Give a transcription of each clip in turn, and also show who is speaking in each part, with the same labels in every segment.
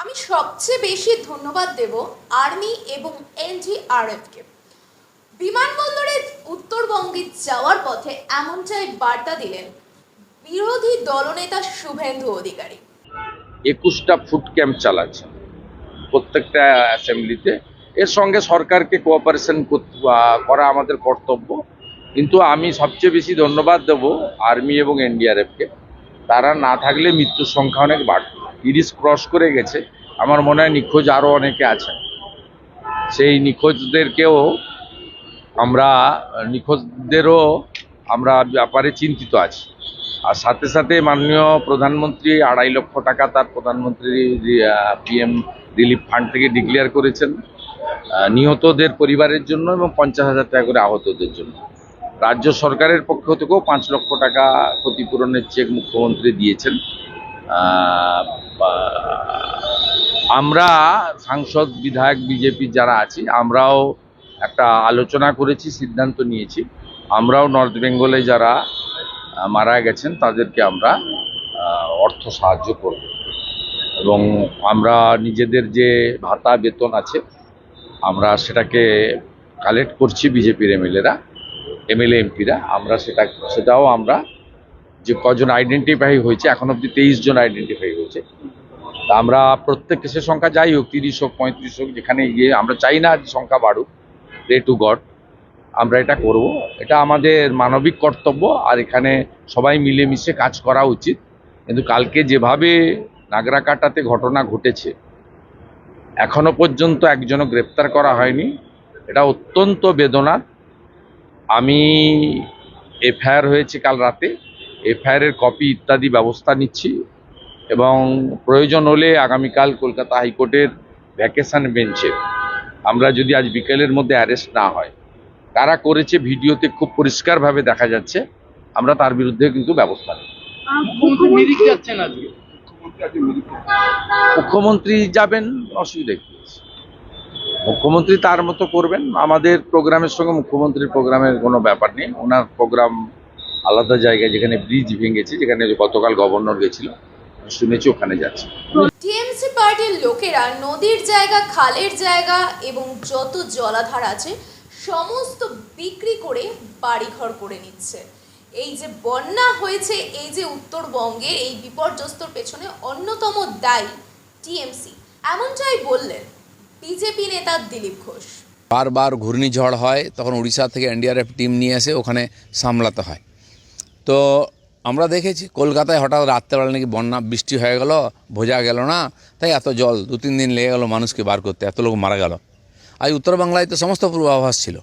Speaker 1: আমি সবচেয়ে বেশি ধন্যবাদ দেব আর্মি এবং এনডিআরএফকে বিমানবন্দরে উত্তরবঙ্গে যাওয়ার পথে এমনটাই বার্তা দিলেন বিরোধী দলনেতা শুভেন্দু অধিকারী।
Speaker 2: একুশটা ফুড ক্যাম্প চালাচ্ছে প্রত্যেকটা অ্যাসেম্বলিতে। এর সঙ্গে সরকারকে কোঅপারেশন করা আমাদের কর্তব্য। কিন্তু আমি সবচেয়ে বেশি ধন্যবাদ দেব আর্মি এবং এনডিআরএফকে। তারা না থাকলে মৃত্যুর সংখ্যা অনেক বাড়ত। তিরিশ ক্রস করে গেছে। আমার মনে হয় নিখোঁজ আরও অনেকে আছেন সেই নিখোঁজদেরকেও আমরা, নিখোঁজদেরও আমরা ব্যাপারে চিন্তিত আছি। আর সাথে সাথে মাননীয় প্রধানমন্ত্রী, আড়াই লক্ষ টাকা তার প্রধানমন্ত্রী পিএম রিলিফ ফান্ড থেকে ডিক্লেয়ার করেছেন নিহতদের পরিবারের জন্য এবং পঞ্চাশ হাজার টাকা করে আহতদের জন্য। রাজ্য সরকারের পক্ষ থেকেও পাঁচ লক্ষ টাকা ক্ষতিপূরণের চেক মুখ্যমন্ত্রী দিয়েছেন। আমরা সাংসদ, বিধায়ক, বিজেপি যারা আছি, আমরাও একটা আলোচনা করেছি, সিদ্ধান্ত নিয়েছি। আমরাও নর্থ বেঙ্গলে যারা মারা গেছেন, তাদেরকে আমরা অর্থ সাহায্য করব। এবং আমরা নিজেদের যে ভাতা, বেতন আছে, আমরা সেটাকে কালেক্ট করছি বিজেপির এমএলএরা এমএলএ এমপিরা আমরা সেটা, সেটাও আমরা যে কজন আইডেন্টিফাই হয়েছে, এখন অব্দি তেইশ জন আইডেন্টিফাই হয়েছে। তা আমরা প্রত্যেক কেসের সংখ্যা যাই হোক, তিরিশ হোক, পঁয়ত্রিশ হোক, যেখানে গিয়ে আমরা চাই না সংখ্যা বাড়ুক, রে টু গড, আমরা এটা করব। এটা আমাদের মানবিক কর্তব্য, আর এখানে সবাই মিলেমিশে কাজ করা উচিত। কিন্তু কালকে যেভাবে নাগরাকাটাতে ঘটনা ঘটেছে, এখনও পর্যন্ত একজনও গ্রেপ্তার করা হয়নি। এটা অত্যন্ত বেদনার আমি এফআইআর হয়েছে কাল রাতে। এফআইআরের কপি ইত্যাদি ব্যবস্থা নিচ্ছি এবং প্রয়োজন হলে আগামীকাল কলকাতা হাইকোর্টের ভ্যাকেশন বেঞ্চে আমরা যদি আজ বিকেলের মধ্যে অ্যারেস্ট না হয়। কারা করেছে ভিডিওতে খুব পরিষ্কারভাবে দেখা যাচ্ছে আমরা তার বিরুদ্ধে কিন্তু ব্যবস্থা নেব।
Speaker 3: মুখ্যমন্ত্রী
Speaker 2: যাবেন অসুবিধা কি আছে? মুখ্যমন্ত্রী তার মতো করবেন আমাদের প্রোগ্রামের সঙ্গে মুখ্যমন্ত্রীর প্রোগ্রামের কোনো ব্যাপার নেই। ওনার প্রোগ্রাম আলাদা জায়গায় যেখানে ব্রিজ ভেঙেছে যেখানে গতকাল গভর্নর গেছিল শুনেছি ওখানে যাচ্ছে।
Speaker 1: টিএমসি পার্টির লোকেরা নদীর জায়গা খালের জায়গা এবং যত জলাধার আছে সমস্ত বিক্রি করে বাড়িঘর করে নিচ্ছে। এই যে বন্যা হয়েছে এই যে উত্তরবঙ্গে এই বিপর্যস্তর পেছনে অন্যতম দায়ী টিএমসি। এমনটাই বললেন বিজেপি নেতা দিলীপ ঘোষ।
Speaker 4: বারবার ঘূর্ণিঝড় হয় তখন উড়িষ্যা থেকে এনডিআরএফ টিম নিয়ে এসে ওখানে সামলাতে হয়। তো আমরা দেখেছি কলকাতায় হঠাৎ রাত্রেবেলা নাকি বন্যা, বৃষ্টি হয়ে গেল, ভোজা গেল না, তাই এত জল, দু, তিন দিন লেগে গেল মানুষকে বার করতে, এত লোক মারা গেল। আর উত্তর বাংলায় তো সমস্ত পূর্বাভাস ছিল।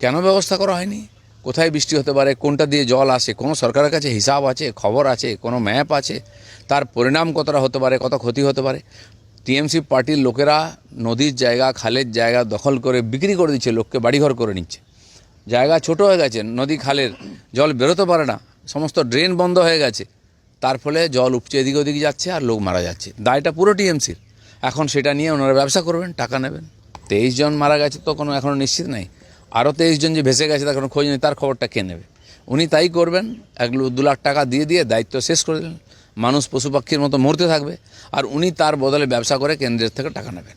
Speaker 4: কেন ব্যবস্থা করা হয়নি? কোথায় বৃষ্টি হতে পারে? কোনটা দিয়ে জল আসে? কোনো সরকারের কাছে হিসাব আছে, খবর আছে, কোনো ম্যাপ আছে? তার পরিণাম কতটা হতে পারে? কত ক্ষতি হতে পারে? টিএমসি পার্টির লোকেরা নদীর জায়গা, খালের জায়গা দখল করে বিক্রি করে দিচ্ছে, লোককে বাড়িঘর করে নিচ্ছে। জায়গা ছোট হয়ে গেছে, নদী, খালের জল বেরোতে পারে না। সমস্ত ড্রেন বন্ধ হয়ে গেছে। তার ফলে জল উপচে এদিক ওদিক যাচ্ছে আর লোক মারা যাচ্ছে। দায়টা পুরো টিএমসির। এখন সেটা নিয়ে ওনারা ব্যবসা করবেন, টাকা নেবেন। তেইশ জন মারা গেছে তো কোনো এখনও নিশ্চিত নাই। আরও তেইশ জন যে ভেসে গেছে তার কোনো খোঁজ নেই, তার খবরটা কে নেবে? উনি তাই করবেন, এক দু লাখ টাকা দিয়ে দিয়ে দায়িত্ব শেষ করে দিলেন। মানুষ পশু পাখির মতো মরতে থাকবে। আর উনি তার বদলে ব্যবসা করে কেন্দ্রের থেকে টাকা নেবেন।